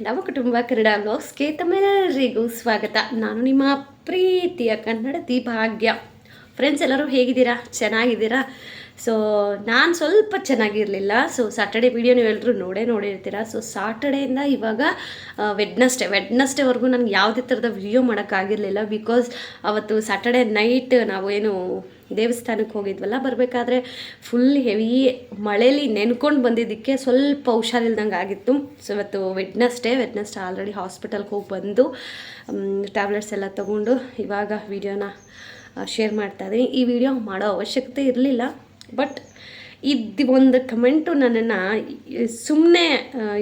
ನಮ್ಮ ಕುಟುಂಬ ಕನ್ನಡ ಬ್ಲಾಗ್ಸ್ಗೆ ತಮ್ಮೆಲ್ಲರಿಗೂ ಸ್ವಾಗತ. ನಾನು ನಿಮ್ಮ ಪ್ರೀತಿಯ ಕನ್ನಡತಿ ಭಾಗ್ಯ ಫ್ರೆಂಡ್ಸ್ ಎಲ್ಲರೂ ಹೇಗಿದ್ದೀರಾ? ಚೆನ್ನಾಗಿದ್ದೀರಾ? ಸೊ ನಾನು ಸ್ವಲ್ಪ ಚೆನ್ನಾಗಿರಲಿಲ್ಲ. ಸೊ ಸಾಟರ್ಡೆ ವಿಡಿಯೋ ನೀವು ಎಲ್ಲರೂ ನೋಡೇ ನೋಡಿರ್ತೀರ. ಸೊ ಸಾಟರ್ಡೆಯಿಂದ ಇವಾಗ ವೆಡ್ನಸ್ಡೇ ವೆಡ್ನಸ್ಡೇವರೆಗೂ ನನಗೆ ಯಾವುದೇ ಥರದ ವಿಡಿಯೋ ಮಾಡೋಕ್ಕಾಗಿರಲಿಲ್ಲ ಬಿಕಾಸ್ ಅವತ್ತು ಸಾಟರ್ಡೆ ನೈಟ್ ನಾವು ಏನು ದೇವಸ್ಥಾನಕ್ಕೆ ಹೋಗಿದ್ವಲ್ಲ, ಬರಬೇಕಾದ್ರೆ ಫುಲ್ ಹೆವಿ ಮಳೇಲಿ ನೆನ್ಕೊಂಡು ಬಂದಿದ್ದಕ್ಕೆ ಸ್ವಲ್ಪ ಹುಷಾರಿಲ್ದಂಗೆ ಆಗಿತ್ತು. ಸೊ ಇವತ್ತು ವೆಡ್ನಸ್ಡೇ ವೆಡ್ನಸ್ಡೇ ಆಲ್ರೆಡಿ ಹಾಸ್ಪಿಟಲ್ಗೆ ಹೋಗಿ ಬಂದು ಟ್ಯಾಬ್ಲೆಟ್ಸ್ ಎಲ್ಲ ತೊಗೊಂಡು ಇವಾಗ ವಿಡಿಯೋನ ಶೇರ್ ಮಾಡ್ತಾ ಇದ್ದೀನಿ ಈ ವಿಡಿಯೋ ಮಾಡೋ ಅವಶ್ಯಕತೆ ಇರಲಿಲ್ಲ. ಬಟ್ ಇದು ಒಂದು ಕಮೆಂಟು ನನ್ನನ್ನು ಸುಮ್ಮನೆ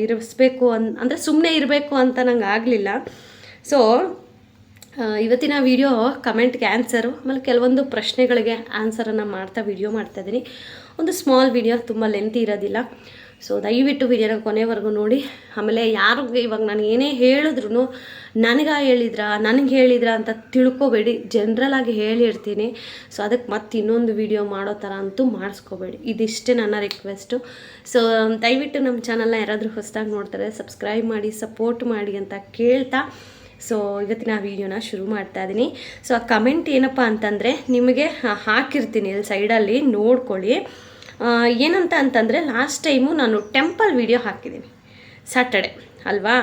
ಇರಿಸ್ಬೇಕು ಅನ್, ಅಂದರೆ ಸುಮ್ಮನೆ ಇರಬೇಕು ಅಂತ ನಂಗೆ ಆಗಲಿಲ್ಲ. ಸೊ ಇವತ್ತಿನ ವಿಡಿಯೋ ಕಮೆಂಟ್ಗೆ ಆನ್ಸರು ಆಮೇಲೆ ಕೆಲವೊಂದು ಪ್ರಶ್ನೆಗಳಿಗೆ ಆನ್ಸರನ್ನು ಮಾಡ್ತಾ ವಿಡಿಯೋ ಮಾಡ್ತಾಯಿದ್ದೀನಿ ಒಂದು ಸ್ಮಾಲ್ ವಿಡಿಯೋ ತುಂಬ ಲೆಂತಿ ಇರೋದಿಲ್ಲ. ಸೊ ದಯವಿಟ್ಟು ವಿಡಿಯೋನ ಕೊನೆವರೆಗೂ ನೋಡಿ. ಆಮೇಲೆ ಯಾರು ಇವಾಗ ನಾನು ಏನೇ ಹೇಳಿದ್ರು ನನಗೆ ಹೇಳಿದ್ರಾ ನನಗೆ ಹೇಳಿದ್ರಾ ಅಂತ ತಿಳ್ಕೊಬೇಡಿ. ಜನ್ರಲ್ ಆಗಿ ಹೇಳಿರ್ತೀನಿ. ಸೊ ಅದಕ್ಕೆ ಮತ್ತೆ ಇನ್ನೊಂದು ವಿಡಿಯೋ ಮಾಡೋ ಥರ ಅಂತೂ ಮಾಡಿಸ್ಕೋಬೇಡಿ. ಇದಿಷ್ಟೇ ನನ್ನ ರಿಕ್ವೆಸ್ಟು ಸೊ ದಯವಿಟ್ಟು ನಮ್ಮ ಚಾನಲ್ನ ಯಾರಾದರೂ ಹೊಸದಾಗಿ ನೋಡ್ತಾರೆ ಸಬ್ಸ್ಕ್ರೈಬ್ ಮಾಡಿ ಸಪೋರ್ಟ್ ಮಾಡಿ ಅಂತ ಕೇಳ್ತಾ. ಸೊ ಇವತ್ತಿನ ವಿಡಿಯೋನ ಶುರು ಮಾಡ್ತಾ ಇದ್ದೀನಿ ಸೊ ಆ ಕಮೆಂಟ್ ಏನಪ್ಪ ಅಂತಂದರೆ ನಿಮಗೆ ಹಾಕಿರ್ತೀನಿ ಇಲ್ಲಿ ಸೈಡಲ್ಲಿ ನೋಡ್ಕೊಳ್ಳಿ. ಏನಂತ ಅಂತಂದರೆ ಲಾಸ್ಟ್ ಟೈಮು ನಾನು ಟೆಂಪಲ್ ವಿಡಿಯೋ ಹಾಕಿದ್ದೀನಿ. ಸ್ಯಾಟರ್ಡೆ ಅಲ್ವಾ?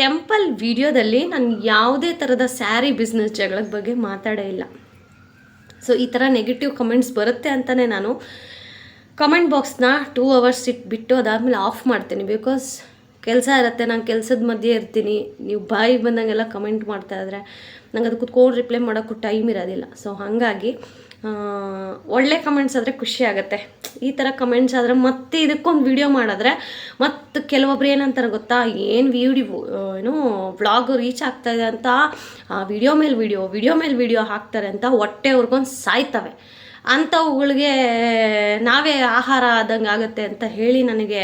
ಟೆಂಪಲ್ ವಿಡಿಯೋದಲ್ಲಿ ನಾನು ಯಾವುದೇ ಥರದ ಸ್ಯಾರಿ ಬಿಸ್ನೆಸ್ ಜಗಳದ ಬಗ್ಗೆ ಮಾತಾಡೇ ಇಲ್ಲ. ಸೊ ಈ ಥರ ನೆಗೆಟಿವ್ ಕಮೆಂಟ್ಸ್ ಬರುತ್ತೆ ಅಂತಲೇ ನಾನು ಕಮೆಂಟ್ ಬಾಕ್ಸ್ನ ಟೂ ಅವರ್ಸ್ ಇಟ್ಬಿಟ್ಟು ಅದಾದಮೇಲೆ ಆಫ್ ಮಾಡ್ತೀನಿ. ಬಿಕಾಸ್ ಕೆಲಸ ಇರುತ್ತೆ, ನಾನು ಕೆಲಸದ ಮಧ್ಯೆ ಇರ್ತೀನಿ. ನೀವು ಬಾಯಿ ಬಂದಂಗೆಲ್ಲ ಕಮೆಂಟ್ ಮಾಡ್ತಾ ಇದ್ರೆ ನಂಗೆ ಅದಕ್ಕೆ ಕುತ್ಕೊಂಡು ರಿಪ್ಲೈ ಮಾಡೋಕ್ಕೂ ಟೈಮ್ ಇರೋದಿಲ್ಲ. ಸೊ ಹಾಗಾಗಿ ಒಳ್ಳೆ ಕಮೆಂಟ್ಸ್ ಆದರೆ ಖುಷಿ ಆಗುತ್ತೆ. ಈ ಥರ ಕಮೆಂಟ್ಸ್ ಆದರೆ ಮತ್ತೆ ಇದಕ್ಕೊಂದು ವಿಡಿಯೋ ಮಾಡಿದ್ರೆ ಮತ್ತು ಕೆಲವೊಬ್ರು ಏನಂತಾರೆ ಗೊತ್ತಾ? ಏನು ವಿಡಿಯೋ ಏನು ವ್ಲಾಗ್ ರೀಚ್ ಆಗ್ತಾ ಇದೆ ಅಂತ ವಿಡಿಯೋ ಮೇಲೆ ವಿಡಿಯೋ ವಿಡಿಯೋ ಮೇಲೆ ವಿಡಿಯೋ ಹಾಕ್ತಾರೆ ಅಂತ ಹೊಟ್ಟೆ ಅವ್ರಿಗೊಂದು ಸಾಯ್ತವೆ. ಅಂಥವುಗಳಿಗೆ ನಾವೇ ಆಹಾರ ಆದಂಗೆ ಆಗುತ್ತೆ ಅಂತ ಹೇಳಿ ನನಗೆ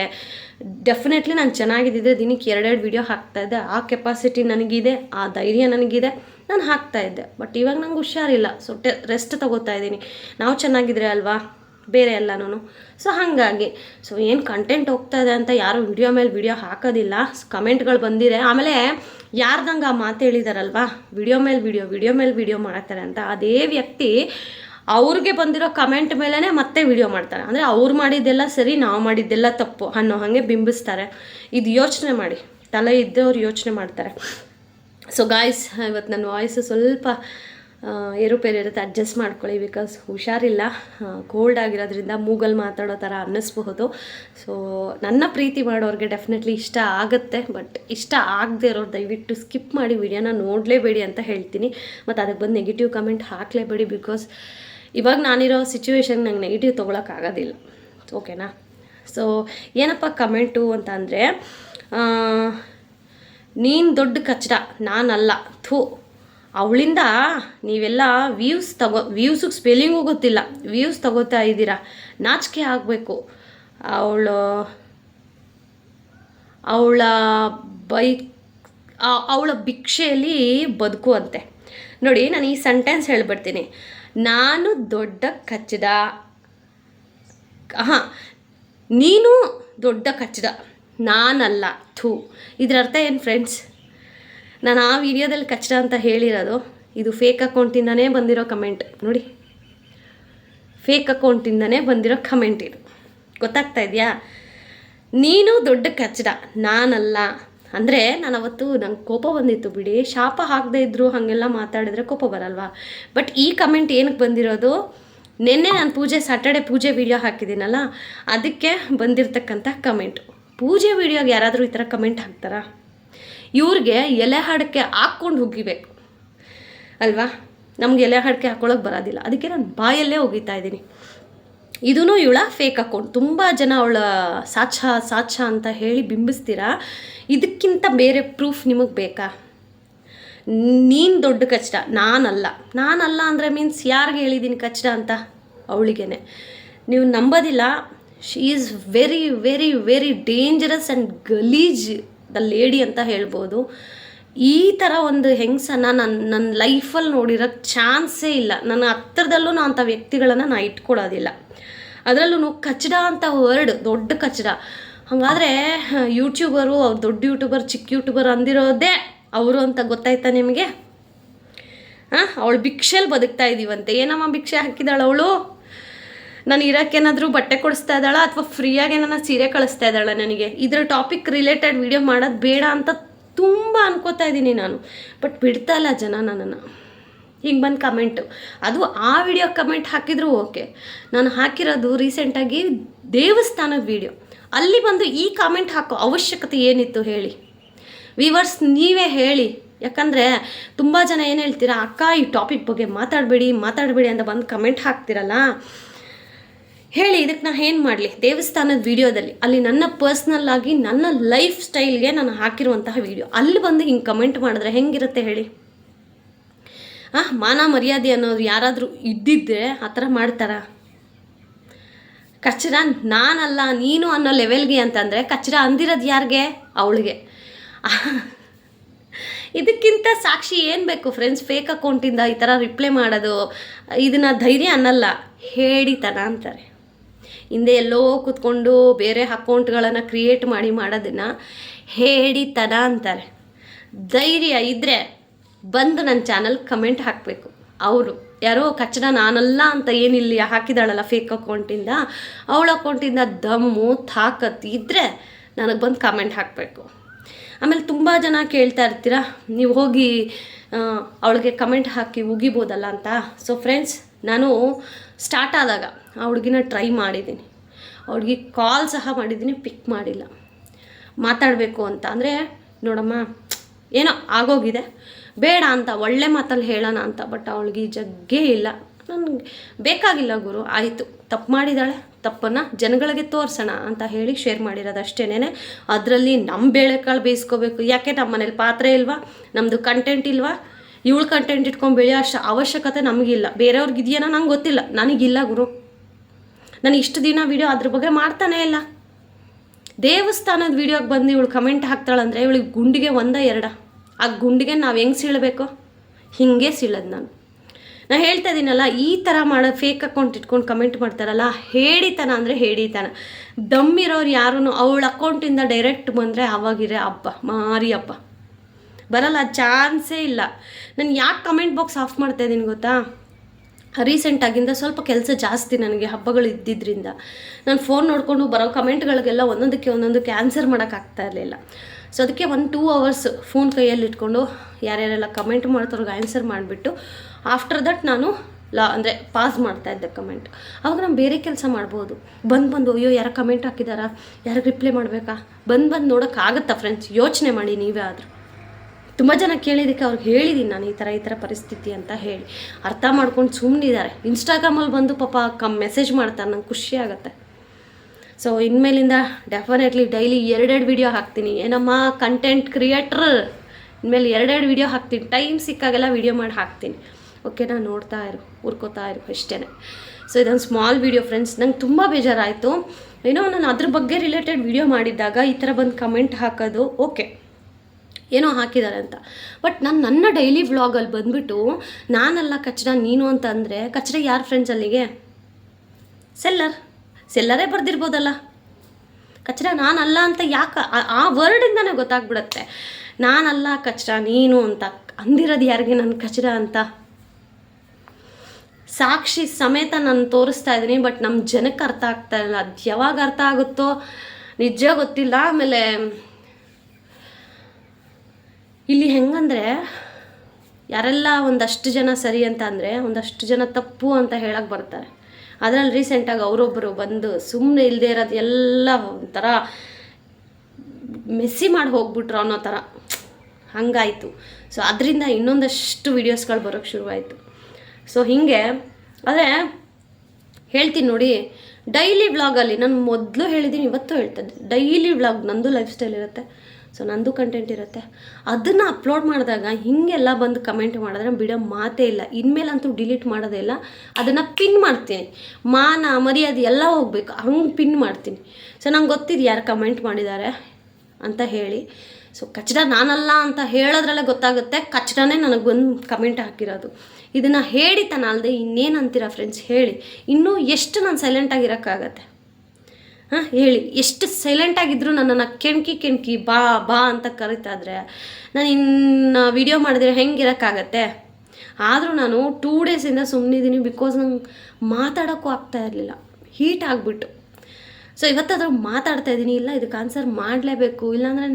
ಡೆಫಿನೆಟ್ಲಿ ನಾನು ಚೆನ್ನಾಗಿದ್ದಿದ್ರೆ ದಿನಕ್ಕೆ ಎರಡೆರಡು ವಿಡಿಯೋ ಹಾಕ್ತಾಯಿದ್ದೆ ಆ ಕೆಪಾಸಿಟಿ ನನಗಿದೆ, ಆ ಧೈರ್ಯ ನನಗಿದೆ. ನಾನು ಹಾಕ್ತಾ ಇದ್ದೆ. ಬಟ್ ಇವಾಗ ನಂಗೆ ಹುಷಾರಿಲ್ಲ. ಸೊ ಟೆ ರೆಸ್ಟ್ ತಗೋತಾ ಇದ್ದೀನಿ. ನಾವು ಚೆನ್ನಾಗಿದ್ರೆ ಅಲ್ವಾ? ಬೇರೆ ಎಲ್ಲನೂ ಸೊ ಹಾಗಾಗಿ. ಸೊ ಏನು ಕಂಟೆಂಟ್ ಹೋಗ್ತಾ ಇದೆ ಅಂತ ಯಾರು ವಿಡಿಯೋ ಮೇಲೆ ವಿಡಿಯೋ ಹಾಕೋದಿಲ್ಲ. ಕಮೆಂಟ್ಗಳು ಬಂದಿದೆ. ಆಮೇಲೆ ಯಾರ್ದಂಗೆ ಆ ಮಾತು ಹೇಳಿದಾರಲ್ವಾ? ವಿಡಿಯೋ ಮೇಲೆ ವಿಡಿಯೋ ವಿಡಿಯೋ ಮೇಲೆ ವಿಡಿಯೋ ಮಾಡ್ತಾರೆ ಅಂತ. ಅದೇ ವ್ಯಕ್ತಿ ಅವ್ರಿಗೆ ಬಂದಿರೋ ಕಮೆಂಟ್ ಮೇಲೇ ಮತ್ತೆ ವಿಡಿಯೋ ಮಾಡ್ತಾರೆ ಅಂದರೆ ಅವ್ರು ಮಾಡಿದ್ದೆಲ್ಲ ಸರಿ, ನಾವು ಮಾಡಿದ್ದೆಲ್ಲ ತಪ್ಪು ಅನ್ನೋ ಹಾಗೆ ಬಿಂಬಿಸ್ತಾರೆ. ಇದು ಯೋಚನೆ ಮಾಡಿ. ತಲೆ ಇದ್ದವ್ರು ಯೋಚನೆ ಮಾಡ್ತಾರೆ. ಸೊ ಗಾಯ್ಸ್ ಇವತ್ತು ನನ್ನ ವಾಯ್ಸ್ ಸ್ವಲ್ಪ ಏರುಪೇರು ಇರುತ್ತೆ ಅಡ್ಜಸ್ಟ್ ಮಾಡ್ಕೊಳ್ಳಿ ಬಿಕಾಸ್ ಹುಷಾರಿಲ್ಲ. ಕೋಲ್ಡ್ ಆಗಿರೋದ್ರಿಂದ ಮೂಗಲ್ಲಿ ಮಾತಾಡೋ ಥರ ಅನ್ನಿಸ್ಬಹುದು. ಸೊ ನನ್ನ ಪ್ರೀತಿ ಮಾಡೋರಿಗೆ ಡೆಫಿನೆಟ್ಲಿ ಇಷ್ಟ ಆಗುತ್ತೆ ಬಟ್ ಇಷ್ಟ ಆಗದೆ ಇರೋರು ದಯವಿಟ್ಟು ಸ್ಕಿಪ್ ಮಾಡಿ ವಿಡಿಯೋನ ನೋಡಲೇಬೇಡಿ ಅಂತ ಹೇಳ್ತೀನಿ. ಮತ್ತು ಅದಕ್ಕೆ ಬಂದು ನೆಗೆಟಿವ್ ಕಮೆಂಟ್ ಹಾಕಲೇಬೇಡಿ ಬಿಕಾಸ್ ಇವಾಗ ನಾನಿರೋ ಸಿಚುವೇಶನ್ ನಂಗೆ ನೆಗೆಟಿವ್ ತೊಗೊಳಕ್ಕಾಗೋದಿಲ್ಲ ಓಕೆನಾ ಸೊ ಏನಪ್ಪ ಕಮೆಂಟು ಅಂತ ಅಂದರೆ ನೀನು ದೊಡ್ಡ ಕಚ್ಚಡ ನಾನಲ್ಲ. ಥೂ. ಅವಳಿಂದ ನೀವೆಲ್ಲ ವ್ಯೂಸ್ ತಗೋ ವ್ಯೂಸಿಗೆ ಸ್ಪೆಲ್ಲಿಂಗು ಗೊತ್ತಿಲ್ಲ. ವ್ಯೂಸ್ ತಗೋತಾ ಇದ್ದೀರಾ? ನಾಚಿಕೆ ಆಗಬೇಕು. ಅವಳು, ಅವಳ ಬೈಕ್ ಅವಳ ಭಿಕ್ಷೆಯಲ್ಲಿ ಬದುಕುವಂತೆ. ನೋಡಿ, ನಾನು ಈ ಸೆಂಟೆನ್ಸ್ ಹೇಳ್ಬಿಡ್ತೀನಿ. ನಾನು ದೊಡ್ಡ ಕಚ್ಚಿದ. ಹಾಂ, ನೀನು ದೊಡ್ಡ ಕಚ್ಚಡ ನಾನಲ್ಲ, ಥೂ. ಇದ್ರ ಅರ್ಥ ಏನು ಫ್ರೆಂಡ್ಸ್ ನಾನು ಆ ವಿಡಿಯೋದಲ್ಲಿ ಕಚ್ಚಡ ಅಂತ ಹೇಳಿರೋದು, ಇದು ಫೇಕ್ ಅಕೌಂಟಿಂದನೇ ಬಂದಿರೋ ಕಮೆಂಟ್ ನೋಡಿ. ಫೇಕ್ ಅಕೌಂಟಿಂದನೇ ಬಂದಿರೋ ಕಮೆಂಟ್ ಇದು. ಗೊತ್ತಾಗ್ತಾ ಇದೆಯಾ? ನೀನು ದೊಡ್ಡ ಕಚ್ಚಡ ನಾನಲ್ಲ. ಅಂದರೆ ನಾನು ಅವತ್ತು ನಂಗೆ ಕೋಪ ಬಂದಿತ್ತು ಬಿಡಿ. ಶಾಪ ಹಾಕದೇ ಇದ್ದರು ಹಾಗೆಲ್ಲ ಮಾತಾಡಿದ್ರೆ ಕೋಪ ಬರಲ್ವಾ? ಬಟ್ ಈ ಕಮೆಂಟ್ ಏನಕ್ಕೆ ಬಂದಿರೋದು? ನಿನ್ನೆ ನಾನು ಪೂಜೆ ಸಾಟರ್ಡೆ ಪೂಜೆ ವಿಡಿಯೋ ಹಾಕಿದ್ದೀನಲ್ಲ, ಅದಕ್ಕೆ ಬಂದಿರತಕ್ಕಂಥ ಕಮೆಂಟು ಪೂಜೆ ವಿಡಿಯೋಗೆ ಯಾರಾದರೂ ಈ ಥರ ಕಮೆಂಟ್ ಹಾಕ್ತಾರಾ? ಇವ್ರಿಗೆ ಎಲೆ ಹಾಡಕ್ಕೆ ಹಾಕ್ಕೊಂಡು ಹೋಗಿಬೇಕು. ಅಲ್ವಾ? ನಮ್ಗೆ ಎಲೆ ಹಾಡಿಕೆ ಹಾಕೊಳ್ಳೋಕೆ ಬರೋದಿಲ್ಲ. ಅದಕ್ಕೆ ನಾನು ಬಾಯಲ್ಲೇ ಒಗಿತಾ ಇದ್ದೀನಿ. ಇದೂ ಇವಳ ಫೇಕ್ ಅಕೌಂಟ್ ತುಂಬ ಜನ ಅವಳ ಸಾಚ ಸಾಚ ಅಂತ ಹೇಳಿ ಬಿಂಬಿಸ್ತೀರಾ? ಇದಕ್ಕಿಂತ ಬೇರೆ ಪ್ರೂಫ್ ನಿಮಗೆ ಬೇಕಾ? ನೀನು ದೊಡ್ಡ ಕಚ್ಚಡ ನಾನಲ್ಲ. ನಾನಲ್ಲ ಅಂದರೆ ಮೀನ್ಸ್ ಯಾರಿಗೆ ಹೇಳಿದ್ದೀನಿ ಕಚ್ಚಡ ಅಂತ? ಅವಳಿಗೇನೆ. ನೀವು ನಂಬೋದಿಲ್ಲ. She is very very very dangerous and ಗಲೀಜ್ ದ ಲೇಡಿ ಅಂತ ಹೇಳ್ಬೋದು. ಈ ಥರ ಒಂದು ಹೆಂಗಸನ್ನು ನನ್ನ ನನ್ನ ಲೈಫಲ್ಲಿ ನೋಡಿರೋಕ್ಕೆ ಚಾನ್ಸೇ ಇಲ್ಲ. ನನ್ನ ಹತ್ರದಲ್ಲೂ ನಾನು ಅಂಥ ವ್ಯಕ್ತಿಗಳನ್ನು ನಾನು ಇಟ್ಕೊಡೋದಿಲ್ಲ ಅದರಲ್ಲೂ ಕಚಡ ಅಂತ ವರ್ಡ್ ದೊಡ್ಡ ಕಚಡ. ಹಾಗಾದರೆ ಯೂಟ್ಯೂಬರು ಅವ್ರು ದೊಡ್ಡ ಯೂಟ್ಯೂಬರ್ ಚಿಕ್ಕ ಯೂಟ್ಯೂಬರ್ ಅಂದಿರೋದೇ ಅವರು ಅಂತ ಗೊತ್ತಾಯ್ತಾ ನಿಮಗೆ? ಹಾಂ ಅವಳು ಭಿಕ್ಷೆಯಲ್ಲಿ ಬದುಕ್ತಾ ಇದ್ದೀವಂತೆ ಏನಮ್ಮ ಭಿಕ್ಷೆ ಹಾಕಿದಾಳು ಅವಳು? ನಾನು ಇರೋಕ್ಕೇನಾದರೂ ಬಟ್ಟೆ ಕೊಡಿಸ್ತಾ ಇದ್ದಾಳ ಅಥವಾ ಫ್ರೀಯಾಗಿ ನನ್ನ ಸೀರೆ ಕಳಿಸ್ತಾ ಇದ್ದಾಳ ನನಗೆ? ಇದರ ಟಾಪಿಕ್ ರಿಲೇಟೆಡ್ ವಿಡಿಯೋ ಮಾಡೋದು ಬೇಡ ಅಂತ ತುಂಬ ಅನ್ಕೋತಾ ಇದ್ದೀನಿ ನಾನು. ಬಟ್ ಬಿಡ್ತಾ ಇಲ್ಲ ಜನ ನನ್ನನ್ನು. ಹಿಂಗೆ ಬಂದು ಕಮೆಂಟು ಅದು ಆ ವಿಡಿಯೋ ಕಮೆಂಟ್ ಹಾಕಿದ್ರು ಓಕೆ ನಾನು ಹಾಕಿರೋದು ರೀಸೆಂಟಾಗಿ ದೇವಸ್ಥಾನದ ವಿಡಿಯೋ ಅಲ್ಲಿ ಬಂದು ಈ ಕಾಮೆಂಟ್ ಹಾಕೋ ಅವಶ್ಯಕತೆ ಏನಿತ್ತು ಹೇಳಿ? ವಿವರ್ಸ್ ನೀವೇ ಹೇಳಿ. ಯಾಕಂದರೆ ತುಂಬ ಜನ ಏನು ಹೇಳ್ತೀರಾ, ಅಕ್ಕ, ಈ ಟಾಪಿಕ್ ಬಗ್ಗೆ ಮಾತಾಡಬೇಡಿ ಮಾತಾಡಬೇಡಿ ಅಂತ ಬಂದು ಕಮೆಂಟ್ ಹಾಕ್ತಿರಲ್ಲ. ಹೇಳಿ ಇದಕ್ಕೆ ನಾನು ಏನು ಮಾಡಲಿ? ದೇವಸ್ಥಾನದ ವಿಡಿಯೋದಲ್ಲಿ, ಅಲ್ಲಿ ನನ್ನ ಪರ್ಸ್ನಲ್ ಆಗಿ ನನ್ನ ಲೈಫ್ ಸ್ಟೈಲ್ಗೆ ನಾನು ಹಾಕಿರುವಂತಹ ವಿಡಿಯೋ. ಅಲ್ಲಿ ಬಂದು ಹಿಂಗೆ ಕಮೆಂಟ್ ಮಾಡಿದ್ರೆ ಹೆಂಗಿರುತ್ತೆ ಹೇಳಿ? ಆ, ಮಾನ ಮರ್ಯಾದೆ ಅನ್ನೋದು ಯಾರಾದರೂ ಇದ್ದಿದ್ದರೆ ಆ ಥರ ಮಾಡ್ತಾರಾ? ಕಚ್ಚರ ನಾನಲ್ಲ, ನೀನು ಅನ್ನೋ ಲೆವೆಲ್ಗೆ ಅಂತಂದರೆ ಕಚ್ಚರ ಅಂದಿರೋದು ಯಾರಿಗೆ? ಅವಳಿಗೆ. ಇದಕ್ಕಿಂತ ಸಾಕ್ಷಿ ಏನು ಬೇಕು ಫ್ರೆಂಡ್ಸ್ ಫೇಕ್ ಅಕೌಂಟಿಂದ ಈ ಥರ ರಿಪ್ಲೈ ಮಾಡೋದು, ಇದನ್ನು ಧೈರ್ಯ ಅನ್ನಲ್ಲ ಹೇಳಿತನ ಅಂತಾರೆ. ಹಿಂದೆ ಎಲ್ಲೋ ಕೂತ್ಕೊಂಡು ಬೇರೆ ಅಕೌಂಟ್ಗಳನ್ನು ಕ್ರಿಯೇಟ್ ಮಾಡಿ ಮಾಡೋದನ್ನು ಹೇಳಿತನ ಅಂತಾರೆ. ಧೈರ್ಯ ಇದ್ದರೆ ಬಂದು ನನ್ನ ಚಾನಲ್ ಕಮೆಂಟ್ ಹಾಕಬೇಕು. ಅವರು, ಯಾರೋ ಕಚ್ಚಡ ನಾನಲ್ಲ ಅಂತ ಏನಿಲ್ಲ ಹಾಕಿದಾಳಲ್ಲ ಫೇಕ್ ಅಕೌಂಟಿಂದ ಅವಳ ಅಕೌಂಟಿಂದ ದಮ್ಮು, ತಾಕತ್ತು ಇದ್ದರೆ ನನಗೆ ಬಂದು ಕಮೆಂಟ್ ಹಾಕಬೇಕು. ಆಮೇಲೆ ತುಂಬ ಜನ ಕೇಳ್ತಾ ಇರ್ತೀರ, ನೀವು ಹೋಗಿ ಅವಳಿಗೆ ಕಮೆಂಟ್ ಹಾಕಿ ಉಗಿಬೋದಲ್ಲ ಅಂತ? ಸೊ ಫ್ರೆಂಡ್ಸ್ ನಾನು ಸ್ಟಾರ್ಟ್ ಆದಾಗ ಆ ಹುಡುಗಿನ ಟ್ರೈ ಮಾಡಿದ್ದೀನಿ. ಅವ್ಳಿಗೆ ಕಾಲ್ ಸಹ ಮಾಡಿದ್ದೀನಿ ಪಿಕ್ ಮಾಡಿಲ್ಲ. ಮಾತಾಡಬೇಕು ಅಂತ. ಅಂದರೆ ನೋಡಮ್ಮ, ಏನೋ ಆಗೋಗಿದೆ. ಬೇಡ ಅಂತ, ಒಳ್ಳೆ ಮಾತಲ್ಲಿ ಹೇಳೋಣ ಅಂತ. ಬಟ್ ಅವಳಿಗೆ ಜಗ್ಗೇ ಇಲ್ಲ. ನನಗೆ ಬೇಕಾಗಿಲ್ಲ ಗುರು, ಆಯಿತು. ತಪ್ಪು ಮಾಡಿದಾಳೆ, ತಪ್ಪನ್ನು ಜನಗಳಿಗೆ ತೋರಿಸೋಣ ಅಂತ ಹೇಳಿ ಶೇರ್ ಮಾಡಿರೋದು ಅಷ್ಟೇನೆ ಅದರಲ್ಲಿ ನಮ್ಮ ಬೇಳೆಕಾಳು ಬೇಯಿಸ್ಕೋಬೇಕು. ಯಾಕೆ ನಮ್ಮ ಮನೇಲಿ ಪಾತ್ರೆ ಇಲ್ವಾ? ನಮ್ಮದು ಕಂಟೆಂಟ್ ಇಲ್ವಾ? ಇವಳು ಕಂಟೆಂಟ್ ಇಟ್ಕೊಂಡು ಬೆಳೆಯೋ ಅಷ್ಟು ಅವಶ್ಯಕತೆ ನಮಗಿಲ್ಲ. ಬೇರೆಯವ್ರಿಗೆ ಇದೆಯೇನೋ ನಂಗೆ ಗೊತ್ತಿಲ್ಲ. ನನಗಿಲ್ಲ ಗುರು. ನಾನು ಇಷ್ಟು ದಿನ ವಿಡಿಯೋ ಅದ್ರ ಬಗ್ಗೆ ಮಾಡ್ತಾನೆ ಇಲ್ಲ. ದೇವಸ್ಥಾನದ ವಿಡಿಯೋಗೆ ಬಂದು ಇವಳು ಕಮೆಂಟ್ ಹಾಕ್ತಾಳಂದ್ರೆ ಇವಳಿಗೆ ಗುಂಡಿಗೆ ಒಂದ ಎರಡ. ಆ ಗುಂಡಿಗೆ ನಾವು ಹೆಂಗೆ ಸೀಳಬೇಕು? ಹಿಂಗೆ ಸೀಳೋದು ನಾನು. ನಾ ಹೇಳ್ತಾ ಇದ್ದೀನಲ್ಲ ಈ ಥರ ಮಾಡೋ ಫೇಕ್ ಅಕೌಂಟ್ ಇಟ್ಕೊಂಡು ಕಮೆಂಟ್ ಮಾಡ್ತಾರಲ್ಲ, ಹೇಳಿತನ ಅಂದರೆ ಹೇಳಿತನ. ದಮ್ಮಿರೋರು ಯಾರೂ ಅವಳ ಅಕೌಂಟಿಂದ ಡೈರೆಕ್ಟ್ ಬಂದರೆ ಅವಾಗಿರೇ ಹಬ್ಬ ಮಾರಿ ಹಬ್ಬ ಬರಲ್ಲ, ಚಾನ್ಸೇ ಇಲ್ಲ. ನಾನು ಯಾಕೆ ಕಮೆಂಟ್ ಬಾಕ್ಸ್ ಆಫ್ ಮಾಡ್ತಾ ಇದ್ದೀನಿ ಗೊತ್ತಾ? ರೀಸೆಂಟಾಗಿಂದ ಸ್ವಲ್ಪ ಕೆಲಸ ಜಾಸ್ತಿ ನನಗೆ ಹಬ್ಬಗಳು ಇದ್ದಿದ್ದರಿಂದ ನಾನು ಫೋನ್ ನೋಡಿಕೊಂಡು ಬರೋ ಕಮೆಂಟ್ಗಳಿಗೆಲ್ಲ ಒಂದೊಂದಕ್ಕೆ ಒಂದೊಂದಕ್ಕೆ ಆನ್ಸರ್ ಮಾಡೋಕ್ಕಾಗ್ತಾ ಇರಲಿಲ್ಲ. ಸೊ ಅದಕ್ಕೆ ಒಂದು ಟೂ ಅವರ್ಸ್ ಫೋನ್ ಕೈಯಲ್ಲಿ ಇಟ್ಕೊಂಡು ಯಾರ್ಯಾರೆಲ್ಲ ಕಮೆಂಟ್ ಮಾಡ್ತಾರ್ಗೆ ಆನ್ಸರ್ ಮಾಡಿಬಿಟ್ಟು ಆಫ್ಟರ್ ದಟ್ ನಾನು ಲಾ, ಅಂದರೆ ಪಾಸ್ ಮಾಡ್ತಾ ಇದ್ದೆ ಕಮೆಂಟ್ ಅವಾಗ ನಾನು ಬೇರೆ ಕೆಲಸ ಮಾಡ್ಬೋದು. ಬಂದು ಬಂದು, ಅಯ್ಯೋ, ಯಾರ ಕಮೆಂಟ್ ಹಾಕಿದಾರಾ? ಯಾರಿಗೆ ರಿಪ್ಲೈ ಮಾಡಬೇಕಾ? ಬಂದು ಬಂದು ನೋಡೋಕ್ಕಾಗತ್ತಾ ಫ್ರೆಂಡ್ಸ್ ಯೋಚನೆ ಮಾಡಿ ನೀವೇ ಆದರೂ. ತುಂಬ ಜನ ಕೇಳಿದ್ದಕ್ಕೆ ಅವ್ರಿಗೆ ಹೇಳಿದ್ದೀನಿ ನಾನು ಈ ಥರ ಈ ಥರ ಪರಿಸ್ಥಿತಿ ಅಂತ ಹೇಳಿ. ಅರ್ಥ ಮಾಡ್ಕೊಂಡು ಸುಮ್ಮನಿದ್ದಾರೆ ಇನ್ಸ್ಟಾಗ್ರಾಮಲ್ಲಿ ಬಂದು ಪಾಪ ಕಮ್ ಮೆಸೇಜ್ ಮಾಡ್ತಾರೆ, ನಂಗೆ ಖುಷಿ ಆಗುತ್ತೆ. ಸೊ ಇನ್ಮೇಲಿಂದ ಡೆಫಿನೆಟ್ಲಿ ಡೈಲಿ ಎರಡೆರಡು ವಿಡಿಯೋ ಹಾಕ್ತೀನಿ. ಏನಮ್ಮ ಕಂಟೆಂಟ್ ಕ್ರಿಯೇಟ್ರ್ ಇನ್ಮೇಲೆ ಎರಡೆರಡು ವಿಡಿಯೋ ಹಾಕ್ತೀನಿ. ಟೈಮ್ ಸಿಕ್ಕಾಗೆಲ್ಲ ವಿಡಿಯೋ ಮಾಡಿ ಹಾಕ್ತೀನಿ. ಓಕೆ ನಾನು ನೋಡ್ತಾ ಇರು, ಹುರ್ಕೋತಾ ಇರು ಅಷ್ಟೇ ಸೊ ಇದೊಂದು ಸ್ಮಾಲ್ ವಿಡಿಯೋ ಫ್ರೆಂಡ್ಸ್ ನಂಗೆ ತುಂಬ ಬೇಜಾರಾಯಿತು. ಏನೋ ನಾನು ಅದ್ರ ಬಗ್ಗೆ ರಿಲೇಟೆಡ್ ವಿಡಿಯೋ ಮಾಡಿದ್ದಾಗ ಈ ಥರ ಬಂದು ಕಮೆಂಟ್ ಹಾಕೋದು ಓಕೆ ಏನೋ ಹಾಕಿದ್ದಾರೆ ಅಂತ. ಬಟ್ ನಾನು ನನ್ನ ಡೈಲಿ ವ್ಲಾಗಲ್ಲಿ ಬಂದುಬಿಟ್ಟು ನಾನಲ್ಲ ಕಚ್ಡ, ನೀನು ಅಂತ ಅಂದರೆ ಕಚ್ಡ ಯಾರು ಫ್ರೆಂಡ್ಸ್ ಅಲ್ಲಿಗೆ? ಸೆಲ್ಲರ್ ಸೆಲ್ಲರೇ ಬರ್ದಿರ್ಬೋದಲ್ಲ. ಕಚ್ಡ ನಾನಲ್ಲ ಅಂತ ಯಾಕೆ? ಆ ವರ್ಡಿಂದನೇ ಗೊತ್ತಾಗ್ಬಿಡುತ್ತೆ. ನಾನಲ್ಲ ಕಚ್ಡ, ನೀನು ಅಂತ. ಅಂದಿರೋದು ಯಾರಿಗೆ ನನ್ನ ಕಚ್ಡ ಅಂತ? ಸಾಕ್ಷಿ ಸಮೇತ ನಾನು ತೋರಿಸ್ತಾ ಇದ್ದೀನಿ ಬಟ್ ನಮ್ಮ ಜನಕ್ಕೆ ಅರ್ಥ ಆಗ್ತಾ ಇಲ್ಲ. ಅದು ಯಾವಾಗ ಅರ್ಥ ಆಗುತ್ತೋ ನಿಜ ಗೊತ್ತಿಲ್ಲ. ಆಮೇಲೆ ಇಲ್ಲಿ ಹೆಂಗಂದ್ರೆ ಯಾರೆಲ್ಲ ಒಂದಷ್ಟು ಜನ ಸರಿ ಅಂತ ಅಂದರೆ ಒಂದಷ್ಟು ಜನ ತಪ್ಪು ಅಂತ ಹೇಳಕ್ಕೆ ಬರ್ತಾರೆ. ಅದರಲ್ಲಿ ರೀಸೆಂಟಾಗಿ ಅವರೊಬ್ಬರು ಬಂದು ಸುಮ್ಮನೆ ಇಲ್ಲದೆ ಇರೋದು ಎಲ್ಲ ಒಂಥರ ಮೆಸ್ಸಿ ಮಾಡಿ ಹೋಗ್ಬಿಟ್ರು ಅನ್ನೋ ಥರ. ಹಂಗಾಯಿತು. ಸೊ ಅದರಿಂದ ಇನ್ನೊಂದಷ್ಟು ವೀಡಿಯೋಸ್ಗಳು ಬರೋಕ್ಕೆ ಶುರುವಾಯಿತು. ಸೊ ಹೀಗೆ. ಆದರೆ ಹೇಳ್ತೀನಿ ನೋಡಿ ಡೈಲಿ ವ್ಲಾಗಲ್ಲಿ ನಾನು ಮೊದಲು ಹೇಳಿದ್ದೀನಿ ಇವತ್ತು ಹೇಳ್ತದೆ ಡೈಲಿ ವ್ಲಾಗ್ ನಂದು ಲೈಫ್ ಸ್ಟೈಲ್ ಇರುತ್ತೆ. ಸೊ ನಂದು ಕಂಟೆಂಟ್ ಇರುತ್ತೆ. ಅದನ್ನು ಅಪ್ಲೋಡ್ ಮಾಡಿದಾಗ ಹೀಗೆಲ್ಲ ಬಂದು ಕಮೆಂಟ್ ಮಾಡಿದ್ರೆ ಬಿಡೋ ಮಾತೇ ಇಲ್ಲ. ಇನ್ಮೇಲಂತೂ ಡಿಲೀಟ್ ಮಾಡೋದೇ ಇಲ್ಲ. ಅದನ್ನು ಪಿನ್ ಮಾಡ್ತೀನಿ. ಮಾನ, ಮರ್ಯಾದೆ ಎಲ್ಲ ಹೋಗ್ಬೇಕು. ಹಂಗೆ ಪಿನ್ ಮಾಡ್ತೀನಿ. ಸೊ ನಂಗೆ ಗೊತ್ತಿದೆ ಯಾರು ಕಮೆಂಟ್ ಮಾಡಿದ್ದಾರೆ ಅಂತ ಹೇಳಿ. ಸೊ ಕಚ್ಚಡ ನಾನಲ್ಲ ಅಂತ ಹೇಳೋದ್ರಲ್ಲೇ ಗೊತ್ತಾಗುತ್ತೆ. ಕಚ್ಚಡನೇ ನನಗೆ ಬಂದು ಕಮೆಂಟ್ ಹಾಕಿರೋದು. ಇದನ್ನು ಹೇಳಿತನ ಅಲ್ಲದೆ ಇನ್ನೇನು ಅಂತೀರಾ ಫ್ರೆಂಡ್ಸ್ ಹೇಳಿ. ಇನ್ನೂ ಎಷ್ಟು ನಾನು ಸೈಲೆಂಟಾಗಿರೋಕ್ಕಾಗತ್ತೆ ಹಾಂ, ಹೇಳಿ. ಎಷ್ಟು ಸೈಲೆಂಟಾಗಿದ್ದರೂ ನನ್ನನ್ನು ಕೆಣ್ಕಿ ಕೆಣ್ಕಿ ಬಾ ಬಾ ಅಂತ ಕರಿತಾ ಇದ್ರೆ ನಾನು ಇನ್ನು ವಿಡಿಯೋ ಮಾಡಿದ್ರೆ ಹೆಂಗಿರೋಕ್ಕಾಗತ್ತೆ ಆದರೂ ನಾನು ಟೂ ಡೇಸಿಂದ ಸುಮ್ಮನಿದ್ದೀನಿ ಬಿಕಾಸ್ ನಂಗೆ ಮಾತಾಡೋಕ್ಕೂ ಆಗ್ತಾ ಇರಲಿಲ್ಲ. ಹೀಟ್ ಆಗಿಬಿಟ್ಟು. ಸೊ ಇವತ್ತಾದರೂ ಮಾತಾಡ್ತಾ ಇದ್ದೀನಿ ಇಲ್ಲ, ಇದಕ್ಕೆ ಆನ್ಸರ್ ಮಾಡಲೇಬೇಕು. ಇಲ್ಲಾಂದರೆ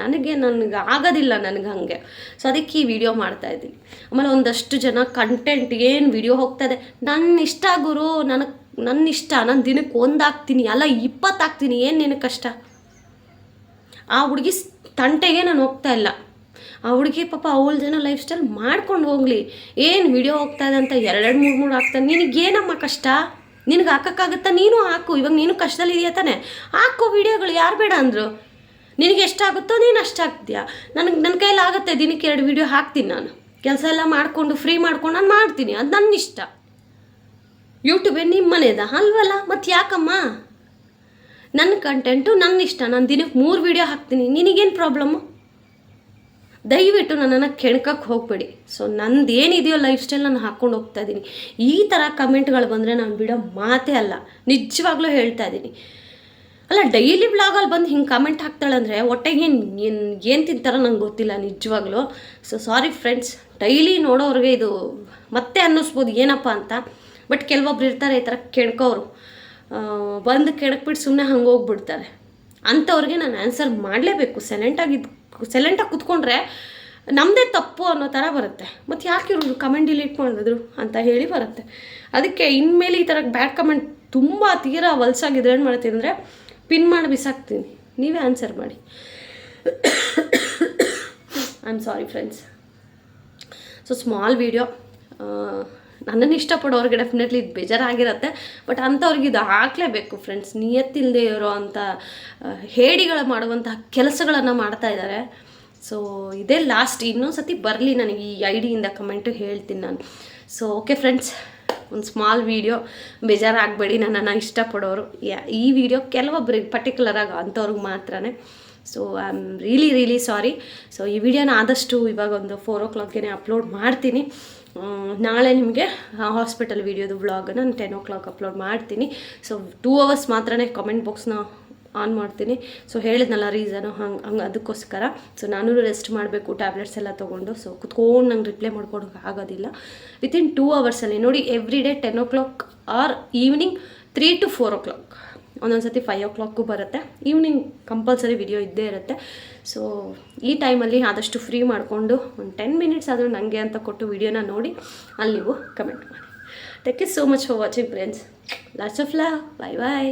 ನನಗೆ ನನಗೆ ಆಗೋದಿಲ್ಲ ನನಗೆ ಹಾಗೆ. ಸೊ ಅದಕ್ಕೆ ಈ ವಿಡಿಯೋ ಮಾಡ್ತಾ ಇದ್ದೀನಿ ಆಮೇಲೆ ಒಂದಷ್ಟು ಜನ ಕಂಟೆಂಟ್ ಏನು ವಿಡಿಯೋ ಹೋಗ್ತಾ ಇದೆ? ನನ್ನ ಇಷ್ಟ ಗುರು, ನನಗೆ ನನ್ನ ಇಷ್ಟ ನಾನು ದಿನಕ್ಕೆ ಒಂದು ಅಲ್ಲ ಇಪ್ಪತ್ತು ಹಾಕ್ತೀನಿ, ಏನು ನಿನಗೆ ಕಷ್ಟ? ಆ ಹುಡುಗಿ ತಂಟೆಗೆ ನಾನು ಹೋಗ್ತಾ ಇಲ್ಲ. ಆ ಹುಡುಗಿ ಪಾಪ ಅವಳ ಜನ ಲೈಫ್ ಸ್ಟೈಲ್ ಮಾಡ್ಕೊಂಡು ಹೋಗಲಿ. ಏನು ವಿಡಿಯೋ ಹೋಗ್ತಾ ಇದೆ ಅಂತ ಎರಡೆರಡು ಮೂರು ಮೂರು ಹಾಕ್ತಾನೆ ನಿನಗೇನಮ್ಮ ಕಷ್ಟ? ನಿನಗೆ ಹಾಕೋಕ್ಕಾಗುತ್ತಾ? ನೀನು ಹಾಕು. ಇವಾಗ ನೀನು ಕಷ್ಟದಲ್ಲಿ ಇದೆಯಾ ತಾನೆ? ಹಾಕು ವಿಡಿಯೋಗಳು ಯಾರು ಬೇಡ ಅಂದರು? ನಿನಗೆ ಎಷ್ಟಾಗುತ್ತೋ ನೀನು ಅಷ್ಟು ಹಾಕ್ತೀಯಾ? ನನಗೆ ನನ್ನ ಕೈಯಲ್ಲಿ ಆಗುತ್ತೆ, ದಿನಕ್ಕೆ ಎರಡು ವಿಡಿಯೋ ಹಾಕ್ತೀನಿ ನಾನು. ಕೆಲಸ ಎಲ್ಲ ಮಾಡಿಕೊಂಡು ಫ್ರೀ ಮಾಡ್ಕೊಂಡು ನಾನು ಮಾಡ್ತೀನಿ. ಅದು ನನ್ನ ಇಷ್ಟ ಯೂಟ್ಯೂಬೇ ನಿಮ್ಮ ಮನೆಯದ ಅಲ್ವಲ್ಲ? ಮತ್ತು ಯಾಕಮ್ಮ? ನನ್ನ ಕಂಟೆಂಟು ನನ್ನ ಇಷ್ಟ. ನಾನು ದಿನಕ್ಕೆ ಮೂರು ವೀಡಿಯೋ ಹಾಕ್ತೀನಿ. ನಿನಗೇನು ಪ್ರಾಬ್ಲಮ್ಮು ದಯವಿಟ್ಟು ನನ್ನನ್ನು ಕೆಣ್ಕಕ್ಕೆ ಹೋಗಬೇಡಿ. ಸೊ ನಂದು ಏನಿದೆಯೋ ಲೈಫ್ ಸ್ಟೈಲ್ ನಾನು ಹಾಕ್ಕೊಂಡು ಹೋಗ್ತಾ ಇದ್ದೀನಿ ಈ ಥರ ಕಮೆಂಟ್ಗಳು ಬಂದರೆ ನಾನು ಬಿಡೋ ಮಾತೇ ಅಲ್ಲ. ನಿಜವಾಗ್ಲೂ ಹೇಳ್ತಾ ಇದ್ದೀನಿ ಅಲ್ಲ ಡೈಲಿ ಬ್ಲಾಗಲ್ಲಿ ಬಂದು ಹಿಂಗೆ ಕಮೆಂಟ್ ಹಾಕ್ತಾಳಂದರೆ ಹೊಟ್ಟೆಗೆ ಏನು ಏನು ಏನು ತಿಂತಾರೋ ನಂಗೆ ಗೊತ್ತಿಲ್ಲ ನಿಜವಾಗ್ಲೂ. ಸೊ ಸಾರಿ ಫ್ರೆಂಡ್ಸ್ ಡೈಲಿ ನೋಡೋರಿಗೆ ಇದು ಮತ್ತೆ ಅನ್ನಿಸ್ಬೋದು ಏನಪ್ಪ ಅಂತ. ಬಟ್ ಕೆಲವೊಬ್ರು ಇರ್ತಾರೆ ಈ ಥರ ಕೆಣ್ಕೋರು ಬಂದು ಕೆಣಕ್ಬಿಟ್ಟು ಸುಮ್ಮನೆ ಹಂಗೆ ಹೋಗ್ಬಿಡ್ತಾರೆ. ಅಂಥವ್ರಿಗೆ ನಾನು ಆನ್ಸರ್ ಮಾಡಲೇಬೇಕು. ಸೈಲೆಂಟಾಗಿ ಸೈಲೆಂಟಾಗಿ ಕುತ್ಕೊಂಡ್ರೆ ನಮ್ಮದೇ ತಪ್ಪು ಅನ್ನೋ ಥರ ಬರುತ್ತೆ. ಮತ್ತು ಯಾಕೆ ಇವರು ಕಮೆಂಟ್ ಡಿಲೀಟ್ ಮಾಡಿದ್ರು ಅಂತ ಹೇಳಿ ಬರುತ್ತೆ. ಅದಕ್ಕೆ ಇನ್ಮೇಲೆ ಈ ಥರ ಬ್ಯಾಡ್ ಕಮೆಂಟ್ ತುಂಬ ತೀರಾ ವಲ್ಸಾಗಿದ್ರೆ ಏನು ಮಾಡ್ತೀನಿ ಅಂದರೆ ಪಿನ್ ಮಾಡಿ ಬಿಸಾಕ್ತೀನಿ. ನೀವೇ ಆನ್ಸರ್ ಮಾಡಿ. I am sorry friends so small video ನನ್ನನ್ನು ಇಷ್ಟಪಡೋರಿಗೆ ಡೆಫಿನೆಟ್ಲಿ ಇದು ಬೇಜಾರಾಗಿರುತ್ತೆ. ಬಟ್ ಅಂಥವ್ರಿಗೆ ಇದು ಹಾಕಲೇಬೇಕು ಫ್ರೆಂಡ್ಸ್ ನಿಯತ್ತಿಲ್ಲದೆ ಇರೋ ಅಂಥ ಹೇಡಿಗಳು ಮಾಡುವಂತಹ ಕೆಲಸಗಳನ್ನು ಮಾಡ್ತಾ ಇದ್ದಾರೆ ಸೊ ಇದೇ ಲಾಸ್ಟ್ ಇನ್ನೊಂದು ಸತಿ ಬರಲಿ ನನಗೆ ಈ ಐಡಿಯಿಂದ ಡಿಯಿಂದ ಕಮೆಂಟು ಹೇಳ್ತೀನಿ ನಾನು. ಸೊ ಓಕೆ ಫ್ರೆಂಡ್ಸ್ ಒಂದು ಸ್ಮಾಲ್ ವೀಡಿಯೋ ಬೇಜಾರಾಗಬೇಡಿ. ನನ್ನನ್ನು ಇಷ್ಟಪಡೋರು. ಈ ವಿಡಿಯೋ ಕೆಲವೊಬ್ಬರಿಗೆ ಪರ್ಟಿಕ್ಯುಲರಾಗಿ ಅಂಥವ್ರಿಗೆ ಮಾತ್ರನೇ. So I am really really sorry so ಈ ವಿಡಿಯೋನ ಆದಷ್ಟು ಇವಾಗ ಒಂದು ಫೋರ್ ಓ ಕ್ಲಾಕ್ಗೆ ಅಪ್ಲೋಡ್ ಮಾಡ್ತೀನಿ. ನಾಳೆ ನಿಮಗೆ ಹಾಸ್ಪಿಟಲ್ ವೀಡಿಯೋದು ವ್ಲಾಗನ್ನು ನಾನು ಟೆನ್ ಓ ಕ್ಲಾಕ್ ಅಪ್ಲೋಡ್ ಮಾಡ್ತೀನಿ. ಸೊ ಟೂ ಅವರ್ಸ್ ಮಾತ್ರನೇ ಕಾಮೆಂಟ್ ಬಾಕ್ಸ್ನ ಆನ್ ಮಾಡ್ತೀನಿ. ಸೊ ಹೇಳಿದ್ನಲ್ಲ ರೀಸನು ಹಂಗೆ ಹಂಗೆ ಅದಕ್ಕೋಸ್ಕರ. ಸೊ ನಾನು ರೆಸ್ಟ್ ಮಾಡಬೇಕು ಟ್ಯಾಬ್ಲೆಟ್ಸ್ ಎಲ್ಲ ತೊಗೊಂಡು. ಸೊ ಕುತ್ಕೊಂಡು ನಂಗೆ ರಿಪ್ಲೈ ಮಾಡ್ಕೊಡೋಕೆ ಆಗೋದಿಲ್ಲ. ವಿತಿನ್ ಟೂ ಅವರ್ಸಲ್ಲಿ ನೋಡಿ every day ten o'clock or evening three to four o'clock ಒಂದೊಂದು ಸತಿ ಫೈವ್ ಓ ಕ್ಲಾಕ್ಗೂ ಬರುತ್ತೆ. ಈವ್ನಿಂಗ್ ಕಂಪಲ್ಸರಿ ವಿಡಿಯೋ ಇದ್ದೇ ಇರುತ್ತೆ. ಸೊ ಈ ಟೈಮಲ್ಲಿ ಆದಷ್ಟು ಫ್ರೀ ಮಾಡಿಕೊಂಡು ಒಂದು ಟೆನ್ ಮಿನಿಟ್ಸ್ ಆದರೂ ನನಗೆ ಅಂತ ಕೊಟ್ಟು ವಿಡಿಯೋನ ನೋಡಿ, ಅಲ್ಲಿ ನೀವು ಕಮೆಂಟ್ ಮಾಡಿ. Thank you so much for watching friends lots of love bye bye